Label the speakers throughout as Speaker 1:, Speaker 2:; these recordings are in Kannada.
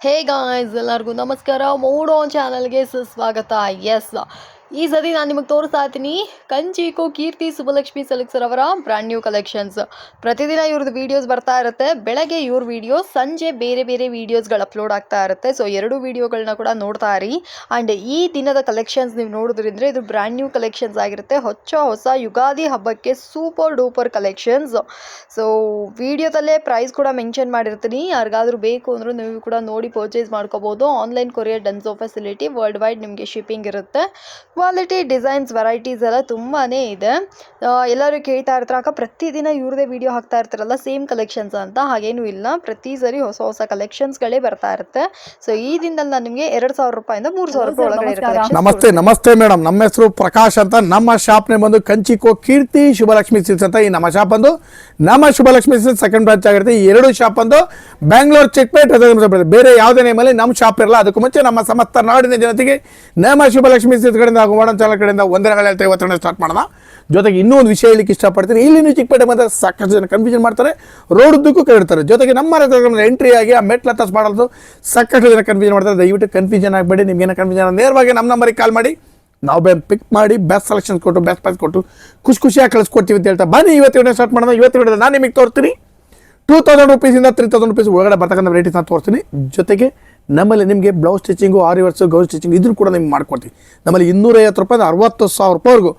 Speaker 1: ಹೇ ಗಾಯ್ಸ್ ಎಲ್ಲರಿಗೂ ನಮಸ್ಕಾರ ಮೂಡೋ ಚಾನಲ್ಗೆ ಸುಸ್ವಾಗತ ಎಸ್ ಈ ಸತಿ ನಾನು ನಿಮಗೆ ತೋರಿಸ್ತಾ ಇದ್ದೀನಿ ಕಂಚಿಕೋ ಕೀರ್ತಿ ಸುಬ್ಬಲಕ್ಷ್ಮಿ ಸೆಲೆಕ್ಸರ್ ಅವರ ಬ್ರ್ಯಾಂಡ್ ನ್ಯೂ ಕಲೆಕ್ಷನ್ಸ್ ಪ್ರತಿದಿನ ಇವ್ರದ್ದು ವೀಡಿಯೋಸ್ ಬರ್ತಾ ಇರುತ್ತೆ. ಬೆಳಗ್ಗೆ ಇವ್ರ ವೀಡಿಯೋ ಸಂಜೆ ಬೇರೆ ಬೇರೆ ವೀಡಿಯೋಸ್ಗಳು ಅಪ್ಲೋಡ್ ಆಗ್ತಾ ಇರುತ್ತೆ. ಸೊ ಎರಡು ವೀಡಿಯೋಗಳನ್ನ ಕೂಡ ನೋಡ್ತಾ ಇರಿ. ಆ್ಯಂಡ್ ಈ ದಿನದ ಕಲೆಕ್ಷನ್ಸ್ ನೀವು ನೋಡಿದ್ರಿಂದ್ರೆ ಇದು ಬ್ರ್ಯಾಂಡ್ ನ್ಯೂ ಕಲೆಕ್ಷನ್ಸ್ ಆಗಿರುತ್ತೆ. ಹೊಚ್ಚ ಹೊಸ ಯುಗಾದಿ ಹಬ್ಬಕ್ಕೆ ಸೂಪರ್ ಡೂಪರ್ ಕಲೆಕ್ಷನ್ಸ್ ಸೊ ವಿಡಿಯೋದಲ್ಲೇ ಪ್ರೈಸ್ ಕೂಡ ಮೆನ್ಷನ್ ಮಾಡಿರ್ತೀನಿ. ಯಾರಿಗಾದ್ರೂ ಬೇಕು ಅಂದರೂ ನೀವು ಕೂಡ ನೋಡಿ ಪರ್ಚೇಸ್ ಮಾಡ್ಕೋಬೋದು. Online courier Dunzo facility world wide ನಿಮಗೆ ಶಿಪ್ಪಿಂಗ್ ಇರುತ್ತೆ. ಕ್ವಾಲಿಟಿ ಡಿಸೈನ್ಸ್ ವೆರೈಟೀಸ್ ಎಲ್ಲ ತುಂಬಾ ಇದೆ. ಎಲ್ಲರೂ ಕೇಳ್ತಾ ಇರ್ತಾರೆ ಅಕ್ಕ ಪ್ರತಿದಿನ ಇವ್ರದೇ ವಿಡಿಯೋ ಹಾಕ್ತಾ ಇರ್ತಾರಲ್ಲ ಸೇಮ್ ಕಲೆಕ್ಷನ್ಸ್ ಅಂತ? ಹಾಗೇನೂ ಇಲ್ಲ. ಪ್ರತಿ ಸರಿ ಹೊಸ ಹೊಸ ಕಲೆಕ್ಷನ್ಸ್ಗಳೇ ಬರ್ತಾ ಇರುತ್ತೆ. ಸೊ ಈ ದಿನದಲ್ಲಿ ನಾನು ನಿಮಗೆ ಎರಡು ಸಾವಿರ ರೂಪಾಯಿಂದ ಮೂರು ಸಾವಿರ ರೂಪಾಯಿ ಒಳಗಡೆ
Speaker 2: ನಮಸ್ತೆ ನಮಸ್ತೆ ಮೇಡಮ್ ನಮ್ಮ ಹೆಸರು ಪ್ರಕಾಶ್ ಅಂತ. ನಮ್ಮ ಶಾಪ್ನೇ ಬಂದು ಕಂಚಿಕೋ ಕೀರ್ತಿ ಶುಭಲಕ್ಷ್ಮಿ ಸಿಲ್ಸ್ ಅಂತ ಈ ನಮ್ಮ ಶಾಪ್ ಬಂದು. ನಮ್ಮ ಶುಭಲಕ್ಷ್ಮಿ ಸಿಲ್ಸ್ ಸೆಕೆಂಡ್ ಬ್ರಾಂಚ್ ಆಗಿರುತ್ತೆ. ಈ ಎರಡು ಶಾಪ್ ಬಂದು ಬ್ಯಾಂಗ್ಳೂರ್ ಚೆಕ್ಪೇಟ್. ಬೇರೆ ಯಾವುದೇ ನೇಮಲ್ಲಿ ನಮ್ಮ ಶಾಪ್ ಇರಲ್ಲ. ಅದಕ್ಕೂ ಮುಂಚೆ ನಮ್ಮ ಸಮಸ್ತ ನಾಡಿನ ಜನತೆಗೆ ನಮ್ಮ ಶುಭಲಕ್ಷ್ಮಿ ಸಿಲ್ಸ್ ಕಡೆಯಿಂದ ಚಾಲಕರಿಂದ ಚಾನಲ್ ಕಡೆಯಿಂದ ಒಂದನೇ ಹೇಳ್ತಾ ಇವತ್ತು ಸ್ಟಾರ್ಟ್ ಮಾಡೋಣ. ಜೊತೆಗೆ ಇನ್ನೂ ಒಂದು ವಿಷಯ ಹೇಳಿಕ್ಕೆ ಇಷ್ಟಪಡ್ತೀನಿ. ಇಲ್ಲಿ ನೀವು ಚಿಕ್ಕಪೇಟೆ ಮಾತ್ರ ಸಾಕಷ್ಟು ಜನ ಕನ್ಫ್ಯೂಷನ್ ಮಾಡ್ತಾರೆ. ರೋಡ್ ಉದ್ದಕ್ಕೂ ಕೇಳ್ತಾರೆ ಜೊತೆಗೆ ನಮ್ಮ ಎಂಟ್ರಿ ಆಗಿ ಆ ಮೆಟ್ಲ ಟಚ್ ಮಾಡೋದು ಸಾಕಷ್ಟು ಜನ ಕನ್ಫ್ಯೂಷನ್ ಮಾಡ್ತಾರೆ. ದಯವಿಟ್ಟು ಕನ್ಫ್ಯೂಷನ್ ಆಗಬೇಡಿ. ನಿಮ್ಗೆ ಏನೋ ಕನ್ಫ್ಯೂಷನ್ ನೇರವಾಗಿ ನಮ್ಮ ನಂಬರಿಗೆ ಕಾಲ್ ಮಾಡಿ. ನಾವು ಬೇ ಪಿಕ್ ಮಾಡಿ ಬೆಸ್ಟ್ ಸೆಲೆಕ್ಷನ್ ಕೊಟ್ಟು ಬೆಸ್ಟ್ ಪ್ರೈಸ್ ಕೊಟ್ಟು ಖುಷಿ ಖುಷಿಯಾಗಿ ಕಳಿಸ್ಕೊಡ್ತೀವಿ ಅಂತ ಹೇಳ್ತಾ ಬನ್ನಿ. ಇವತ್ತು ವಿಡಿಯೋ ಸ್ಟಾರ್ಟ್ ಮಾಡೋಣ. ಇವತ್ತು ವಿಡಿಯೋ ನಾನು ನಿಮಗೆ ತೋರ್ತೀನಿ ಟೂ ತೌಸಂಡ್ ರುಪೀಸಿಂದ ತ್ರೀ ತೌಸಂಡ್ ರುಪೀಸ್ ಒಳಗಡೆ ಬರ್ತಕ್ಕಂಥ ನಾನು ತೋರಿಸ್ತೀನಿ. ಜೊತೆಗೆ ನಮ್ಮಲ್ಲಿ ನಿಮಗೆ blouse stitching aari works gowns stitching ಇದನ್ನು ಕೂಡ ನಿಮ್ಗೆ ಮಾಡ್ಕೊಡ್ತೀವಿ. ನಮ್ಮಲ್ಲಿ ಇನ್ನೂರೈವತ್ತು ರೂಪಾಯಿ ಅರವತ್ತು ಸಾವಿರ ರೂಪಾಯಿವರೆಗೂ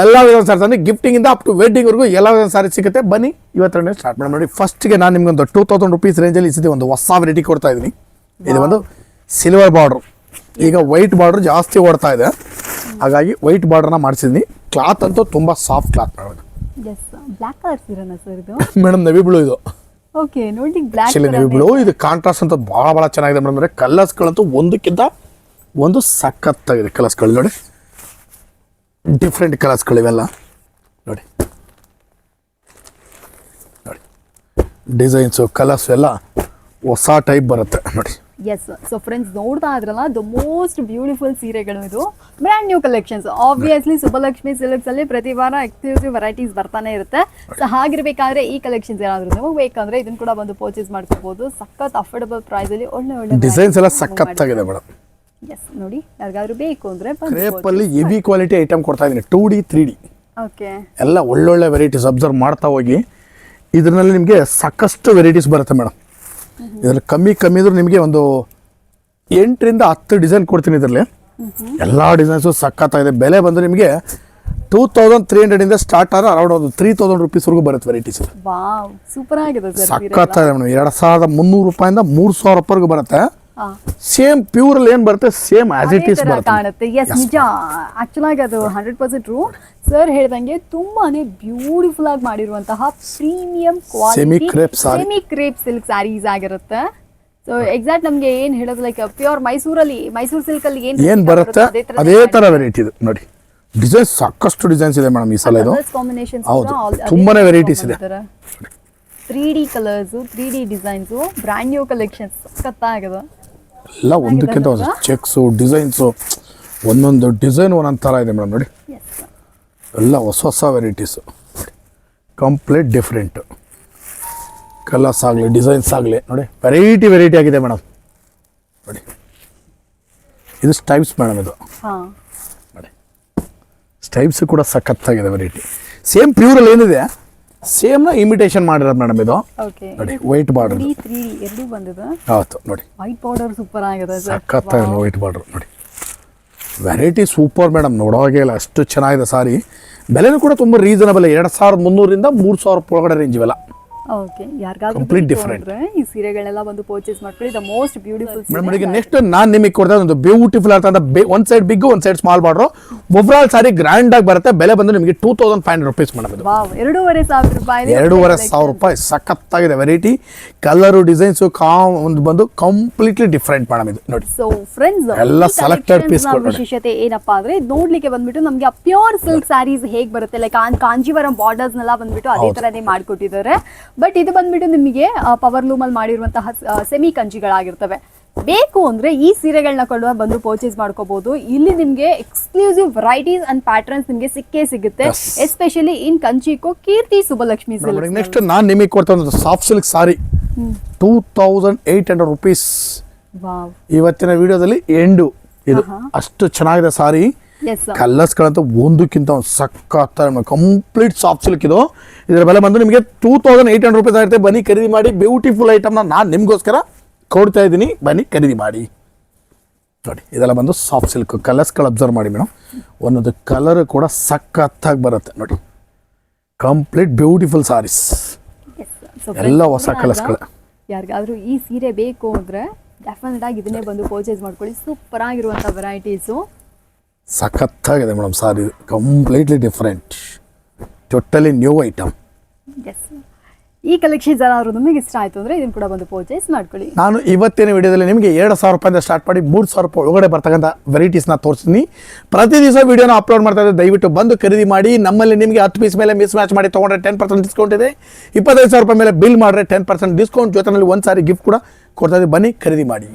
Speaker 2: ಎಲ್ಲ ವಿಧದ ಸಾರೀಸ್ ಅಂದರೆ ಗಿಫ್ಟಿಂಗಿಂದ ಅಪ್ ಟು ವೆಡ್ಡಿಂಗ್ವರೆಗೂ ಎಲ್ಲ ವಿಧದ ಸಾರಿ ಸಿಗುತ್ತೆ. ಬನ್ನಿ ಇವತ್ತು ಸ್ಟಾರ್ಟ್ ಮಾಡಿ ನೋಡಿ ಫಸ್ಟ್ಗೆ ನಾನು ನಿಮ್ಗೊಂದು ಟೂ ತೌಸಂಡ್ ರುಪೀಸ್ ರೇಂಜಲ್ಲಿ ಸತಿ ಒಂದು ಹೊಸ ವೆರೈಟಿ ಕೊಡ್ತಾ ಇದ್ದೀನಿ ಇದು ಒಂದು ಸಿಲ್ವರ್ ಬಾರ್ಡ್ರು ಈಗ ವೈಟ್ ಬಾರ್ಡ್ರ್ ಜಾಸ್ತಿ ಓಡ್ತಾ ಇದೆ. ಹಾಗಾಗಿ ವೈಟ್ ಬಾರ್ಡ್ರನ್ನ ಮಾಡಿಸಿದ್ದೀನಿ ಕ್ಲಾತ್ ಅಂತೂ ತುಂಬ ಸಾಫ್ಟ್ ಕ್ಲಾತ್ ಮಾಡೋದು
Speaker 3: ಸರ್
Speaker 2: ಮೇಡಮ್ ನವಿ ಬ್ಲೂ ಇದು.
Speaker 3: ಓಕೆ ನೋಡಿ ಬ್ಲ್ಯಾಕ್
Speaker 2: ಆಕ್ಚುಲಿ ನವಿ ಬ್ಲೂ ಇದು ಕಾಂಟ್ರಾಸ್ಟ್ ಅಂತ ಭಾಳ ಭಾಳ ಚೆನ್ನಾಗಿದೆ ಮೇಡಮ್. ಅಂದರೆ ಕಲರ್ಸ್ಗಳಂತೂ ಒಂದಕ್ಕಿಂತ ಒಂದು ಸಖತ್ತಾಗಿದೆ ಕಲರ್ಸ್ಗಳು ನೋಡಿ. ಡಿಫ್ರೆಂಟ್ ಕಲರ್ಸ್ಗಳಿವೆಲ್ಲ ನೋಡಿ. ನೋಡಿ. ಡಿಸೈನ್ಸು ಕಲರ್ಸು ಎಲ್ಲ ಹೊಸ ಟೈಪ್ ಬರುತ್ತೆ. ನೋಡಿ.
Speaker 3: ಎಸ್ ಸೊ ಫ್ರೆಂಡ್ಸ್ ನೋಡ್ತಾ ಇದ್ರಲ್ಲ ದ ಮೋಸ್ಟ್ ಬ್ಯೂಟಿಫುಲ್ ಸೀರೆಗಳು ಇದು. Brand new collections obviously Subbalakshmi silks ಅಲ್ಲಿ ಪ್ರತಿ ವಾರ ಎಕ್ಸ್ಕ್ಲೂಸಿವ್ ವೆರೈಟೀಸ್ ಬರ್ತಾನೆ ಇರುತ್ತೆ. ಸೊ ಹಾಗಿರ್ಬೇಕಾದ್ರೆ ಈ ಕಲೆಕ್ಷನ್ಸ್ ಏನಾದ್ರು ನಿಮಗೆ ಬೇಕಂದ್ರೆ ಇದನ್ನ ಕೂಡ ಬಂದು ಪರ್ಚೇಸ್ ಮಾಡ್ಕೋಬಹುದು ಸಖತ್ ಅಫೋರ್ಡಬಲ್ ಪ್ರೈಸ್ ಅಲ್ಲಿ ಒಳ್ಳೆ ಒಳ್ಳೆ
Speaker 2: ಡಿಸೈನ್ಸ್ ಎಲ್ಲ ಸಖತ್ತಾಗಿದೆ ಮೇಡಮ್
Speaker 3: ಎಸ್ ನೋಡಿ ಯಾರಿಗಾದ್ರೂ ಬೇಕು ಅಂದ್ರೆ
Speaker 2: ಕ್ರೇಪಲ್ಲಿ ಹೆವಿ ಕ್ವಾಲಿಟಿ ಐಟಮ್ ಕೊಡ್ತಾ ಇದ್ದೀನಿ two D three D
Speaker 3: okay
Speaker 2: ಎಲ್ಲ ಒಳ್ಳೊಳ್ಳೆ ವೆರೈಟೀಸ್ ಅಬ್ಸರ್ವ್ ಮಾಡ್ತಾ ಹೋಗಿ. ಇದರಲ್ಲಿ ನಿಮಗೆ ಸಾಕಷ್ಟು ವೆರೈಟೀಸ್ ಬರುತ್ತೆ ಮೇಡಮ್ ಇದರಲ್ಲಿ ಕಮ್ಮಿ ಕಮ್ಮಿ ಇದ್ರೂ ನಿಮಗೆ ಒಂದು ಎಂಟರಿಂದ ಹತ್ತು ಡಿಸೈನ್ ಕೊಡ್ತೀನಿ ಇದರಲ್ಲಿ. ಎಲ್ಲ ಡಿಸೈನ್ಸು ಸಖತ್ತಾಗಿದೆ. ಬೆಲೆ ಬಂದು ನಿಮಗೆ ಟೂ ತೌಸಂಡ್ ತ್ರೀ ಹಂಡ್ರೆಡಿಂದ ಸ್ಟಾರ್ಟ್ ಆದ್ರೆ ಅರೌಂಡ್ ಒಂದು ತ್ರೀ ತೌಸಂಡ್ ರುಪೀಸ್ವರೆಗೂ ಬರುತ್ತೆ ವೆರೈಟೀಸ್
Speaker 3: ಸೂಪರ್ ಆಗಿದೆ
Speaker 2: ಸಖತ್ತಾಗಿದೆ ಮೇಡಮ್. ಎರಡು ಸಾವಿರದ ಮುನ್ನೂರು ರೂಪಾಯಿಂದ ಮೂರು ಸಾವಿರ ರೂಪಾಯಿಗೂ ಬರುತ್ತೆ. ಸೇಮ್ ಪ್ಯೂರಲ್ಲಿ ಏನು ಬರುತ್ತೆ? ಸೇಮ್ ಆಸ್ ಇಟ್ ಈಸ್ ಬರುತ್ತೆ.
Speaker 3: ಕಾಣುತ್ತೆ. ಎಸ್ ನಿಜ. ಆಕ್ಚುಲ್ ಅದು ಹಂಡ್ರೆಡ್ ಪರ್ಸೆಂಟ್ ಟ್ರೂ ಸರ್ ಹೇಳ್ದಂಗೆ ತುಂಬಾನೇ ಬ್ಯೂಟಿಫುಲ್ ಆಗಿ ಮಾಡಿರುವಂತಹ premium quality.
Speaker 2: Semi crepe
Speaker 3: silk saris ಆಗಿರುತ್ತೆ. ಸೊ ಎಕ್ಸಾಕ್ಟ್ ನಮ್ಗೆ ಏನ್ ಹೇಳೋದು ಲೈಕ್ ಪ್ಯೂರ್ ಮೈಸೂರಲ್ಲಿ ಮೈಸೂರು ಸಿಲ್ಕ್ ಅಲ್ಲಿ ಏನ್
Speaker 2: ಏನು ಬರುತ್ತೆ? ಅದೇ ತರ ವೆರೈಟಿ ಇದೆ. ನೋಡಿ ಡಿಸೈನ್ ಸಾಕಷ್ಟು ಡಿಸೈನ್ಸ್ ಇದೆ ಮೇಡಮ್ ಈ ಸಲ ಇದು. ಹೌದು. ತುಂಬಾನೇ ವೆರೈಟೀಸ್ ಇದೆ.
Speaker 3: Three D colours three D designs brand new collections ಸಖತ್ತಾಗಿದೆ
Speaker 2: ಎಲ್ಲ ಒಂದಕ್ಕಿಂತ ಚೆಕ್ಸ್ ಡಿಸೈನ್ಸು ಒಂದೊಂದು ಡಿಸೈನ್ ಒಂದೊಂದು ತರ ಇದೆ ಮೇಡಮ್ ನೋಡಿ. ಎಲ್ಲ ಹೊಸ ಹೊಸ ವೆರೈಟೀಸು ಕಂಪ್ಲೀಟ್ ಡಿಫ್ರೆಂಟು ಕಲರ್ಸ್ ಆಗಲಿ ಡಿಸೈನ್ಸ್ ಆಗಲಿ. ನೋಡಿ ವೆರೈಟಿ ವೆರೈಟಿ ಆಗಿದೆ ಮೇಡಮ್. ನೋಡಿ. ಇದು ಸ್ಟೈಪ್ಸ್ ಮೇಡಮ್ ಇದು.
Speaker 3: ಹಾ.
Speaker 2: ನೋಡಿ. ಸ್ಟೈಪ್ಸ್ ಕೂಡ ಸಖತ್ತಾಗಿದೆ ವೆರೈಟಿ ಸೇಮ್ ಪ್ಯೂರಲ್ಲಿ ಏನಿದೆ? ಸೇಮ್ನ ಇಮಿಟೇಷನ್ ಮಾಡಿರೋದು ಮೇಡಮ್ ಇದು.
Speaker 3: ಓಕೆ
Speaker 2: ನೋಡಿ ವೈಟ್ ಬಾರ್ಡರ್ ಹೌದು ನೋಡಿ.
Speaker 3: ವೈಟ್ ಪೌಡರ್ ಸೂಪರ್ ಆಗಿದೆ
Speaker 2: ಸಖತ್ತಾಗಿದೆ ವೈಟ್ ಬಾರ್ಡರ್ ನೋಡಿ. ವೆರೈಟಿ ಸೂಪರ್ ಮೇಡಮ್ ನೋಡೋವಾಗೆ ಇಲ್ಲ, ಅಷ್ಟು ಚೆನ್ನಾಗಿದೆ ಸಾರಿ. ಬೆಲೆನೂ ಕೂಡ ತುಂಬ ರೀಸನಬಲ್ ಎರಡು ಸಾವಿರದ ಮುನ್ನೂರಿಂದ ಮೂರು ಸಾವಿರ ಒಳಗಡೆ ರೇಂಜ್ ಇವೆಲ್ಲ.
Speaker 3: ಓಕೆ ಯಾರಿಗಾದ್ರೂ
Speaker 2: Complete different.
Speaker 3: ಈ ಸೀರೆಗಳೆಲ್ಲ ಬಂದು ಪರ್ಚೇಸ್ ಮಾಡ್ಕೊಳ್ಳಿ. The most
Speaker 2: beautiful madam next ನಾನು ನಿಮಗೆ ಕೊಡ್ತಾ ಒಂದು ಬ್ಯೂಟಿಫುಲ್ ಅಂತ ಒಂದು side big one side small border overall sari grand ಆಗಿ ಬರುತ್ತೆ. ಬೆಲೆ ಬಂದು ನಿಮಗೆ two thousand five hundred rupees madam ಇದು.
Speaker 3: ವಾವ್ ಎರಡೂವರೆ ಸಾವಿರ ರೂಪಾಯಿ
Speaker 2: ಎರಡೂವರೆ ಸಾವಿರ ರೂಪಾಯಿ ಸಖತ್ತಾಗಿದೆ ವೆರೈಟಿ ಕಲರು ಡಿಸೈನ್ಸು ಕಾ ಒಂದು ಬಂದು ಕಂಪ್ಲೀಟ್ಲಿ ಡಿಫ್ರೆಂಟ್ ಮೇಡಮ್ ಇದು. ನೋಡಿ.
Speaker 3: ಸೊ ಫ್ರೆಂಡ್ಸ್
Speaker 2: ಎಲ್ಲ ಸೆಲೆಕ್ಟೆಡ್ piece ಗಳು
Speaker 3: ವಿಶೇಷತೆ ಏನಪ್ಪಾ ಅಂದ್ರೆ ಇದ್ ನೋಡ್ಲಿಕ್ಕೆ ಬಂದ್ಬಿಟ್ಟು ನಮ್ಗೆ ಪ್ಯೂರ್ ಸಿಲ್ಕ್ ಸ್ಯಾರೀಸ್ ಹೇಗ್ ಬರುತ್ತೆ? ಲೈಕ್ ಕಾಂಜಿವರಂ ಬಾರ್ಡರ್ಸ್ ನೆಲ್ಲ ಬಂದ್ಬಿಟ್ಟು ಅದೇ
Speaker 2: ಹೌದು.
Speaker 3: ತರನೇ ಮಾಡ್ಕೊಟ್ಟಿದ್ದಾರೆ. ಬಟ್ ಇದು ಬಂದ್ಬಿಟ್ಟು ನಿಮಗೆ ಪವರ್ ಲೂಮಲ್ಲಿ ಅಲ್ಲಿ ಮಾಡಿರುವಂತಹ ಸೆಮಿ ಕಂಚಿಗಳಾಗಿರ್ತವೆ. ಬೇಕು ಅಂದ್ರೆ ಈ ಸೀರೆಗಳನ್ನ ಕೊಂಡು ಬಂದು ಪರ್ಚೇಸ್ ಮಾಡ್ಕೋಬಹುದು ಇಲ್ಲಿ ನಿಮಗೆ ಎಕ್ಸ್ಕ್ಲೂಸಿವ್ ವೆರೈಟೀಸ್ ಅಂಡ್ ಪ್ಯಾಟರ್ನ್ಸ್ ನಿಮಗೆ ಸಿಕ್ಕೇ ಸಿಗುತ್ತೆ. ಎಸ್ಪೆಷಲಿ ಇನ್ ಕಂಚಿಕೋ ಕೀರ್ತಿ ಸುಬ್ಬಲಕ್ಷ್ಮಿ
Speaker 2: ನೆಕ್ಸ್ಟ್ ನಾನು ನಿಮಗೆ ಕೊಡ್ತಾ soft silk sari two thousand eight hundred
Speaker 3: rupees
Speaker 2: ಇವತ್ತಿನ ವಿಡಿಯೋದಲ್ಲಿ ಎಂಡು ಇದು ಅಷ್ಟು ಚೆನ್ನಾಗಿದೆ ಸಾರಿ
Speaker 3: ಎಸ್
Speaker 2: ಕಲರ್ಸ್ಗಳಂತೂ ಒಂದಕ್ಕಿಂತ ಒಂದು ಸಕ್ಕತ್ತ ಕಂಪ್ಲೀಟ್ ಸಾಫ್ಟ್ ಸಿಲ್ಕ್ ಇದು. ಇದರ ಬೆಲೆ ಬಂದು ನಿಮಗೆ two thousand eight hundred rupees ಆಗುತ್ತೆ. ಬನ್ನಿ ಖರೀದಿ ಮಾಡಿ. ಬ್ಯೂಟಿಫುಲ್ ಐಟಮ್ನ ನಾನು ನಿಮಗೋಸ್ಕರ ಕೊಡ್ತಾ ಇದ್ದೀನಿ. ಬನ್ನಿ ಖರೀದಿ ಮಾಡಿ. ನೋಡಿ ಇದೆಲ್ಲ ಬಂದು ಸಾಫ್ಟ್ ಸಿಲ್ಕ್ ಕಲರ್ಸ್ಗಳು ಅಬ್ಸರ್ವ್ ಮಾಡಿ ಮೇಡಮ್ ಒಂದೊಂದು ಕಲರ್ ಕೂಡ ಸಖತ್ತಾಗಿ ಬರುತ್ತೆ. ನೋಡಿ ಕಂಪ್ಲೀಟ್ ಬ್ಯೂಟಿಫುಲ್ ಸಾರೀಸ್ ಎಲ್ಲ ಹೊಸ ಕಲರ್ಸ್ಗಳು
Speaker 3: ಯಾರಿಗಾದ್ರೂ ಈ ಸೀರೆ ಬೇಕು ಅಂದ್ರೆ ಡೆಫಿನೆಟ್ ಆಗಿ ಇದನ್ನೇ ಬಂದು ಪರ್ಚೇಸ್ ಮಾಡ್ಕೊಳ್ಳಿ. ಸೂಪರ್ ಆಗಿರುವಂಥ ವೆರೈಟೀಸು
Speaker 2: ಸಖತ್ತಾಗಿದೆ madam sari completely different totally new
Speaker 3: item ಈ ಕಲೆಕ್ಷನ್ಸ್ ಏನಾದರೂ ನಿಮಗೆ ಇಷ್ಟ ಆಯಿತು ಅಂದರೆ ಇದನ್ನು ಕೂಡ ಬಂದು ಪರ್ಚೇಸ್ ಮಾಡ್ಕೊಳ್ಳಿ.
Speaker 2: ನಾನು ಇವತ್ತಿನ ವಿಡಿಯೋದಲ್ಲಿ ನಿಮಗೆ ಎರಡು ಸಾವಿರ ರೂಪಾಯಿಂದ ಸ್ಟಾರ್ಟ್ ಮಾಡಿ ಮೂರು ಸಾವಿರ ರೂಪಾಯಿ ಒಳಗಡೆ ಬರ್ತಕ್ಕಂಥ ವೆರೈಟೀಸ್ನ ತೋರಿಸ್ತೀನಿ. ಪ್ರತಿ ದಿವಸ ವಿಡಿಯೋನ ಅಪ್ಲೋಡ್ ಮಾಡ್ತಾ ಇದ್ದೆ ದಯವಿಟ್ಟು ಬಂದು ಖರೀದಿ ಮಾಡಿ ನಮ್ಮಲ್ಲಿ ನಿಮಗೆ ಹತ್ತು ಪೀಸ್ ಮೇಲೆ ಮಿಸ್ ಮ್ಯಾಚ್ ಮಾಡಿ ತೊಗೊಂಡ್ರೆ ಟೆನ್ ಪರ್ಸೆಂಟ್ ಡಿಸ್ಕೌಂಟ್ ಇದೆ. ಇಪ್ಪತ್ತೈದು ಸಾವಿರ ರೂಪಾಯಿ ಮೇಲೆ ಬಿಲ್ ಮಾಡಿದ್ರೆ ಟೆನ್ ಪರ್ಸೆಂಟ್ ಡಿಸ್ಕೌಂಟ್ ಜೊತೆನಲ್ಲಿ ಒಂದು ಸಾರಿ ಗಿಫ್ಟ್ ಕೂಡ ಕೊಡ್ತಾ ಇದ್ದೀವಿ ಬನ್ನಿ ಖರೀದಿ ಮಾಡಿ.